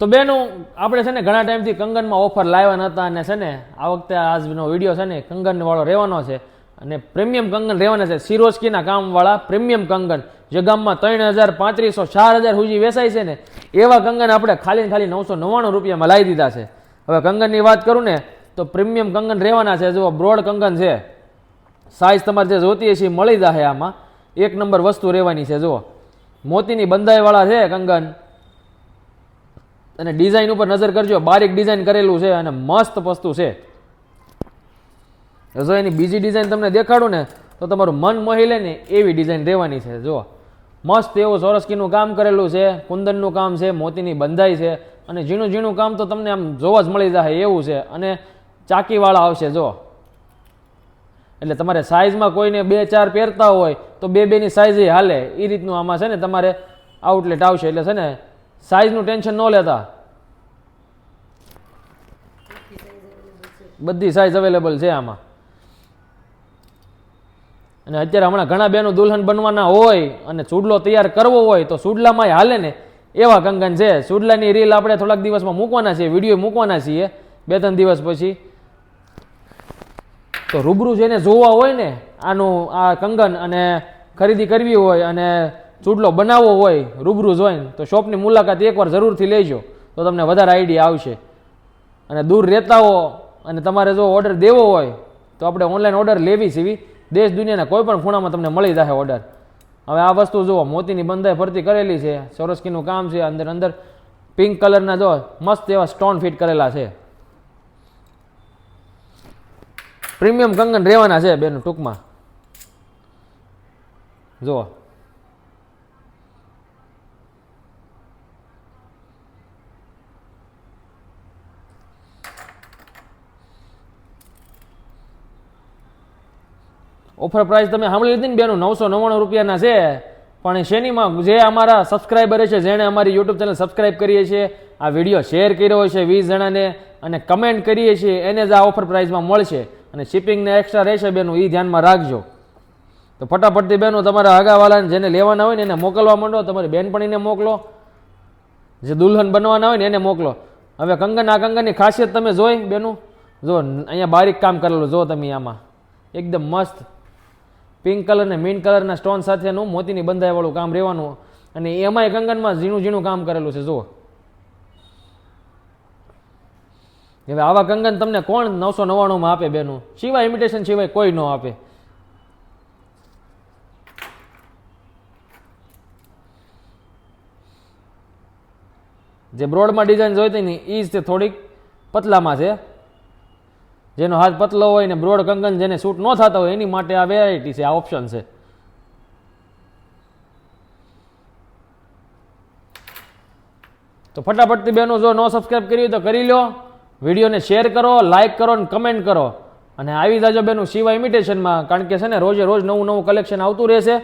તો બેનું, આપણે છે ને ઘણા ટાઈમથી કંગનમાં ઓફર લાવ્યા નહોતા અને છે ને, આ વખતે આજનો વીડિયો છે ને, કંગનવાળો રહેવાનો છે. અને પ્રીમિયમ કંગન રહેવાના છે. સિરોસ્કીના કામવાળા પ્રીમિયમ કંગન, જે ગામમાં ત્રણ હજાર પાંત્રીસો ચાર હજાર સુધી વેચાય છે ને, એવા કંગન આપણે ખાલી ખાલી નવસો નવ્વાણું રૂપિયામાં લાવી દીધા છે. હવે કંગનની વાત કરું ને, તો પ્રીમિયમ કંગન રહેવાના છે. જુઓ, બ્રોડ કંગન છે. સાઇઝ તમારે જે જોતી હશે મળી જશે આમાં. એક નંબર વસ્તુ રહેવાની છે. જુઓ, મોતીની બંધાઈવાળા છે કંગન. અને ડિઝાઇન ઉપર નજર કરજો, બારીક ડિઝાઇન કરેલું છે અને મસ્ત વસ્તુ છે. જો એની બીજી ડિઝાઇન તમને દેખાડું ને, તો તમારું મન મોહી લે ને એવી ડિઝાઇન રહેવાની છે. જો મસ્ત એવું સોરસકીનું કામ કરેલું છે, કુંદનનું કામ છે, મોતીની બંધાઈ છે અને ઝીણું ઝીણું કામ તો તમને આમ જોવા જ મળી જાય એવું છે અને ચાકીવાળા આવશે જો એટલે તમારે સાઇઝમાં કોઈને બે ચાર પહેરતા હોય તો બે બેની સાઇઝ હાલે. એ રીતનું આમાં છે ને તમારે આઉટલેટ આવશે. એટલે છે ને સાઇઝનું ટેન્શન ન લેતા. બધી સાઇઝ અવેલેબલ છે આમાં. અને અત્યારે હમણાં ઘણા બેનો દુલ્હન બનવાના હોય અને ચૂડલો તૈયાર કરવો હોય તો સુડલામાં હાલે ને એવા કંગન છે. સુડલાની રીલ આપણે થોડાક દિવસમાં મૂકવાના છીએ વીડિયો મૂકવાના છીએ. બે ત્રણ દિવસ પછી. તો રૂબરૂ જેને જોવા હોય ને આનું આ કંગન અને ખરીદી કરવી હોય અને ચૂડલો બનાવવો હોય, રૂબરૂ જોઈને, તો શોપની મુલાકાત એકવાર જરૂરથી લેજો, તો તમને વધારે આઈડિયા આવશે. અને દૂર રહેતા હો, અને તમારે જો ઓર્ડર દેવો હોય, તો આપણે ઓનલાઈન ઓર્ડર લેવી સીવી દેશ દુનિયાના કોઈ પણ ખૂણામાં તમને મળી જશે ઓર્ડર હવે આ વસ્તુ જુઓ, મોતીની બંધાઈ ફરતી કરેલી છે, સોરસ્કીનું કામ છે, અંદર અંદર પિંક કલરના જો મસ્ત એવા સ્ટોન ફિટ કરેલા છે. પ્રીમિયમ કંગન રહેવાના છે બેન ટૂંકમાં. જુઓ. ઓફર પ્રાઇસ તમે સાંભળી લીધી ને બેનું? નવસો નવ્વાણું રૂપિયાના છે. પણ શેનીમાં જે અમારા સબસ્ક્રાઈબર છે, જેણે અમારી યુટ્યુબ ચેનલ સબસ્ક્રાઈબ કરીએ છીએ, આ વીડિયો શેર કર્યો છે વીસ જણાને અને કમેન્ટ કરીએ છીએ, એને જ આ ઓફર પ્રાઇસમાં મળશે. અને શિપિંગને એક્સ્ટ્રા રહેશે બેનું એ ધ્યાનમાં રાખજો. તો ફટાફટથી બેનો, તમારા આગાવાલાને જેને લેવાના હોય ને એને મોકલવા માંડો, તમારી બહેનપણીને મોકલો. જે દુલ્હન બનવાના હોય ને એને મોકલો. હવે કંગન આ કંગનની ખાસિયત તમે જોઈ બેનું? જો, અહીંયા બારીક કામ કરેલું, જો તમે આમાં. એકદમ મસ્ત. પિંક કલર ને મીન કલરના સ્ટોન સાથેનું મોતીની બંધાઈવાળું કામ રહેવાનું અને એમાંય કંગનમાં ઝીણું ઝીણું કામ કરેલું છે, જુઓ. હવે આવા કંગન તમને કોણ નવસો નવ્વાણુંમાં આપે બેનું? સિવાય ઇમિટેશન સિવાય કોઈ ન આપે. જે બ્રોડમાં ડિઝાઇન જોઈતી ને એ જ તે થોડીક પતલામાં છે. જેનો હાથ પતલો હોય ને બ્રોડ કંગન જેને સૂટ ન થતા હોય, એની માટે આ વેરાયટી છે, આ ઓપ્શન છે. તો ફટાફટથી બેનો, જો નો સબસ્ક્રાઇબ કરી તો કરી લો વિડીયોને શેર કરો લાઇક કરો અને કમેન્ટ કરો. અને આવી જાજો બેનું, શિવા ઇમિટેશનમાં કારણ કે છે ને રોજે રોજ નવું નવું કલેક્શન આવતું રહેશે.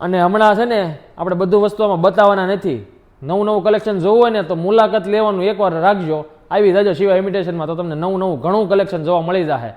અને હમણાં છે ને આપણે બધું વસ્તુ આમાં બતાવવાના નથી. નવું નવું કલેક્શન જોવું હોય ને તો મુલાકાત લેવાનું એકવાર રાખજો. આવી જાજો સિવાય ઇમિટેશનમાં તો તમને નવું નવું ઘણું કલેક્શન જોવા મળી જશે